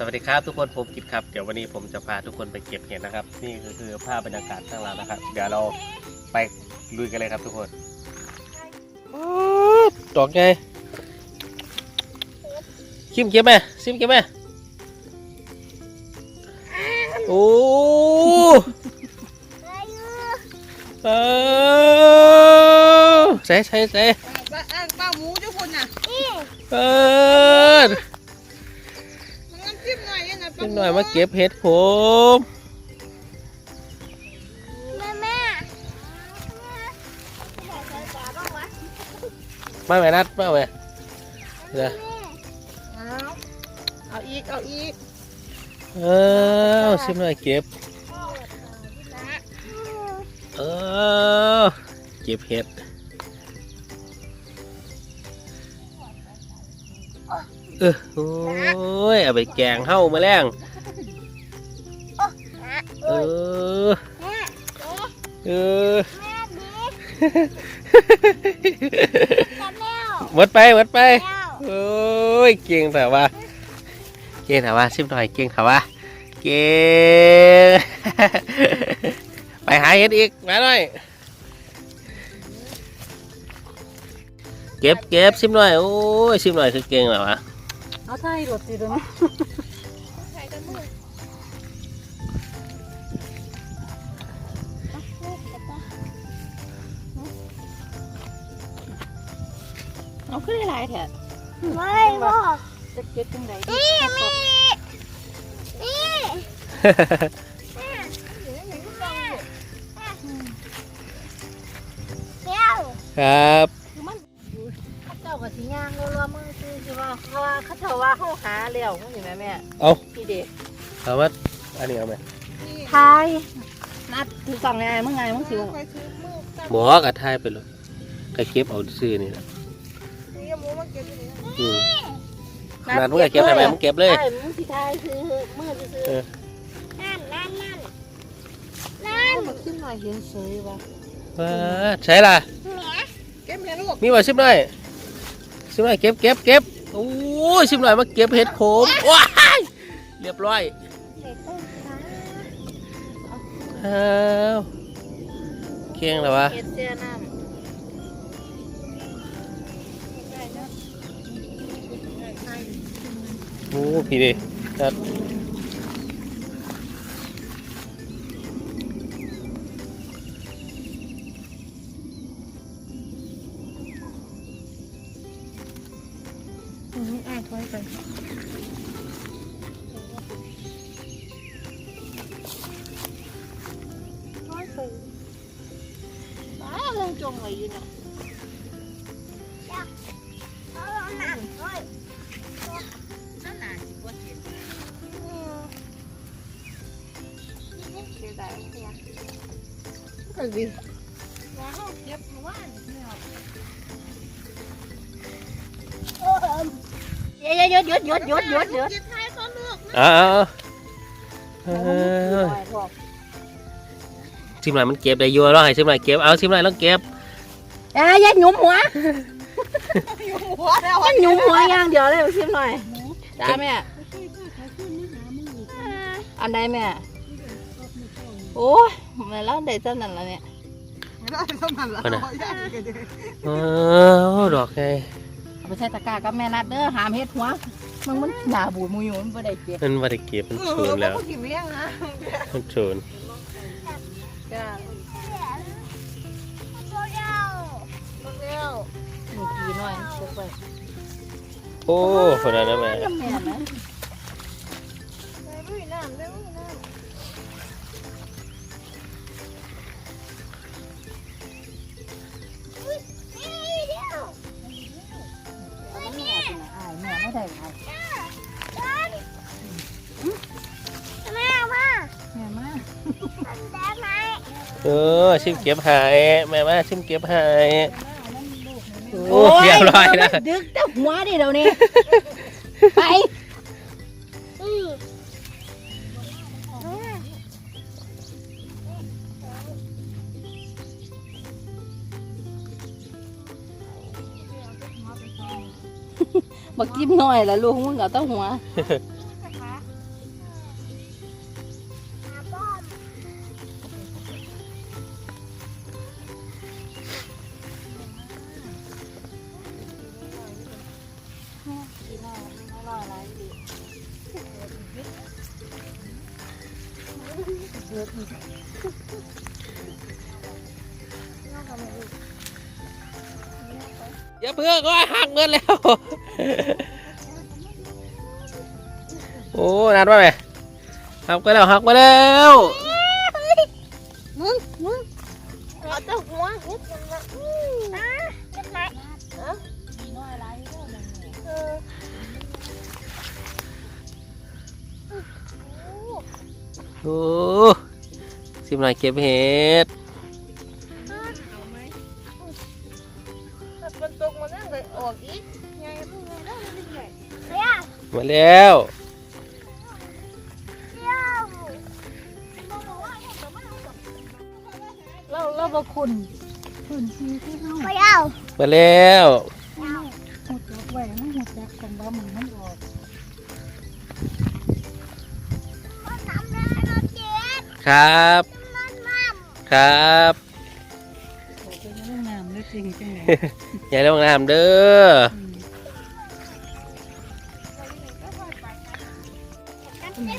สวัสดีครับทุกคนผมกิตครับเดี๋ยววันนี้ผมจะพาทุกคนไปเก็บเห็ดนะครับ นี่ก็คือภาพบรรยากาศข้างหล่างนะครับ เดี๋ยวเราไปลุยกันเลยครับทุกคนดอกไงชิมเก็บไหมชิมเก็บไหมโอ้เออใส่ใส่ใส่ป้าอ่างป้าหมูเจ้าคนน่ะเออมันน้ำจิ้ม หน่อยยังไงป้านิดหน่อยมาเก็บเห็ดผมแม่แม่มาไหมนัดมาไหมเดี๋ยวเอาเอาอีก เอาอีก เออชิมหน่อยเก็บ เออ เก็บเห็ด เออโอ้ยเอาไปแกงเฮ้ามาแรงเออเออแม่ดีจับแล้วหมดไปหมดไปโอ้ยเก่งแต่ว่า เก่งแต่ว่าชิมหน่อยเก่งแต่ว่าเก่งไปหาเห็ดอีกมาหน่อยเก็บเก็บชิมหน่อยโอ้ยชิมหน่อยคือเก่งแล้ววะ เอาใส่รถสิเดี๋ยวนี้เอาขึ้นได้หลายแถะไม่บอกจะเก็บจังไดดีนี่มีนี่เดี๋ยวครับข้าเจ้ากับสีย่างรัวๆมือคือสิว่าเพราะว่าเขาเจ้าว่าเขาหาแล้วมึงเห็นไหมแม่เอาพี่เด็กเอามาอันนี้เอาไหมทายนัดถือกล่องไงมึงไงมึงสิวหมอกับทายไปเลยก็เก็บเอาซื้อนี่นะอืมขนาดมึงก็เก็บได้ไหมมึงเก็บเลยใช่มึงสิทายซื้อมือซื้อเออนั่นนั่นนั่นนั่นมาขึ้นหน่อยเห็นเสยวะว้าใช่ล่ะแม่เก็บแม่ลูกมีบ่ชิมหน่อย ชิมหน่อยเก็บเก็บเก็บโอ้ยชิมหน่อยมาเก็บเห็ดโขมว้ายเรียบร้อยเด็กต้อาอ้าวเคียงหรอวะเห็ดเสียน้โอ้พี่ดิจัดาวลงจงไว้อยู่นะเอานั่นเฮ้ยนั่นน่ะสิบ่เห็นเสียดาย เสียก็ดีแล้วเขาเก็บมาว่านเนี่ยหยุดหยุดหยุดหยุดหยุดหยุดเก็บท้ายต้นลูกเอ้าวเออบอกชิมหน่อยมันเก็บได้อยัวร้องให้ชิมหน่อยเก็บเอาชิมหน่อยต้องเก็บเอ้ยยัดหยุมหัวหัวแล้วยัดหยุมหัวอย่างเดียวเลยชิมหน่อยจ้าแม่อันใดแม่โอ้ยแม่แล้วได้เท่านั้นละเนี่ยไม่ได้เท่านั้นละคนน่ะขออนุญาตอีกเดี๋ยวเออดอกไงเอาไปใส่ตะกร้ากับแม่นัดเด้อหามเฮ็ดหัวมึงมันหนาบูดมูอยู่มันบ่ได้เก็บมันว่าได้เก็บมันเอโชอนแล้วพวกกินไม่ยังนะมันโชนจ้า ไว้โอ้คนนั้นนะแม่กับแม่นะลุยน้ำลุยน้ำอุ้ยเดี๋ยวเอามันหนาเป็นอายแม่ไม่ได้อายแม่ว่าแม่มาทำได้ไหมเออชิมเก็บใหายแม่มาชิมเก็บใหาย โอ้เรียบร้อยแล้วดึกแต่หัวดิเดี๋ยวนี้ ไปอืมบักจิ้มหน่อยละลูกมึงเอาแตั้งหัว อย่าเพื่อก็หักเงินแล้ว โอ้นานว้าไหมหักไปแล้วหักไปแล้วมึงมึงเอาแต่หัวหุบมันละ อ้สิบหน่อยเก็บเห็ดถ้าเป็นตกมันนั่งเลยออกอีกไงพวกนี้ได้ไม่ได้เดี๋ยวมาแล้วเดี๋ยวเราเราบ่คุณคุณชีที่เฮาไปเอามาแล้วหดจักไว้มันหดจักกันว่ามันมัน ครับมันมั่มครับโอ้เป็นเรื่องงามเลยจริงจังเลยอย่าลงน้ำเด้ออืม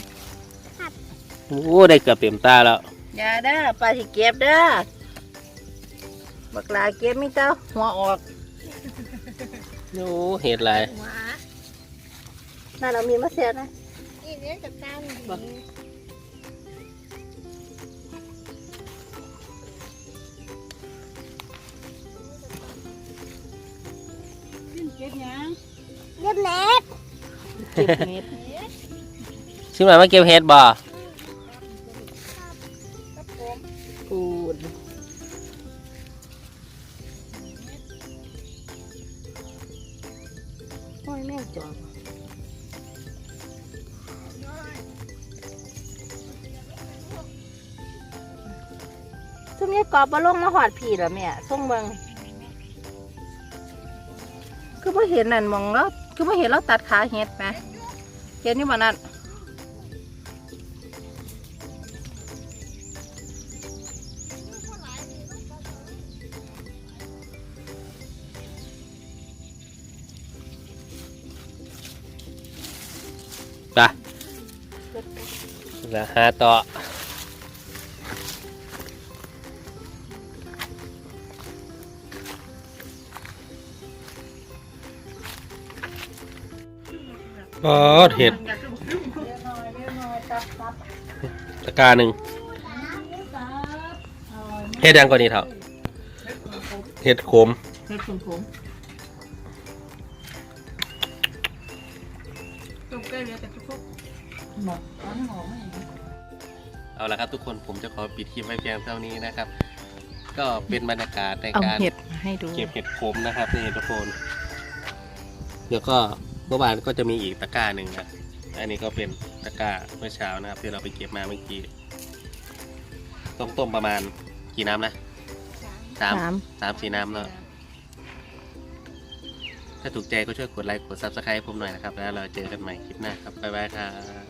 โอ้ได้เกือบเต็มตาแล้วอย่าเด้อปลาสิเก็บเด้อบักลาเก็บมีเต้าหัวออกโอ้เห็ดอะไรหมานั่นเรามีมะเสียนะอีเนี้ยกับตามดี เก็บยังเรียบเน็ตเก็บเม็ดสิบหน่อยมาเก็บเห็ดบ่กูดโอ้ยแม่จอบซุ่มนี้กรอบมาลงมาหอดผีแล้วแม่ส่งเบิง คือพ่เห็นนั่นมองแล้วคือพ่เห็นเราตัดขาเห็ดไหมเห็นนี่บ่นั่นไปล้วหาต่อ ก็เห็ดตะกร้าหนึ่งเห็ดยังกว่านี้เถอะเห็ดขมเฮ็ดผมผมตกใกล้เรือแต่ทุกหมดอันหอมไม่เห็นเอาละครับทุกคนผมจะขอปิดคลิปไว้เพียงเท่านี้นะครับ ก็เป็นบรรยากาศในเอาการเห็ดมาให้ดูเก็บเห็ดขมนะครับนี่ทุกคนเดี๋ยวก็ เมื่อวานก็จะมีอีกตะกร้าหนึ่งนะอันนี้ก็เป็นตะกร้าเมื่อเช้านะครับ ที่เราไปเก็บมาเมื่อกี้ต้องต้มประมาณกี่น้ำนะสามสาม สามสี่น้ำแล้วถ้าถูกใจก็ช่วยกดไลค์กดซับสไครต์ผมหน่อยนะครับ แล้วเราเจอกันใหม่คลิปหน้าครับบ๊ายบายครับ